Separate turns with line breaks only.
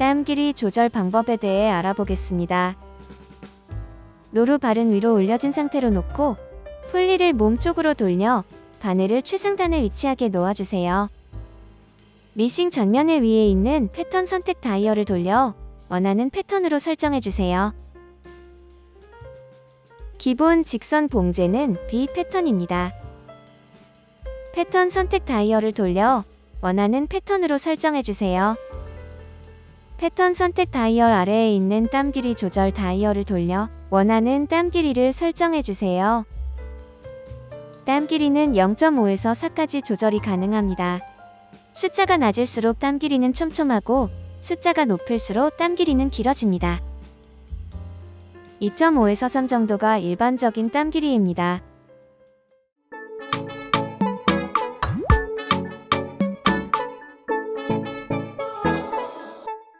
땀 길이 조절 방법에 대해 알아보겠습니다. 노루 발은 위로 올려진 상태로 놓고 풀리를 몸 쪽으로 돌려 바늘을 최상단에 위치하게 놓아주세요. 미싱 전면에 위에 있는 패턴 선택 다이얼을 돌려 원하는 패턴으로 설정해주세요. 기본 직선 봉제는 B 패턴입니다. 패턴 선택 다이얼을 돌려 원하는 패턴으로 설정해주세요. 패턴 선택 다이얼 아래에 있는 땀 길이 조절 다이얼을 돌려 원하는 땀 길이를 설정해 주세요. 땀 길이는 0.5에서 4까지 조절이 가능합니다. 숫자가 낮을수록 땀 길이는 촘촘하고 숫자가 높을수록 땀 길이는 길어집니다. 2.5에서 3 정도가 일반적인 땀 길이입니다.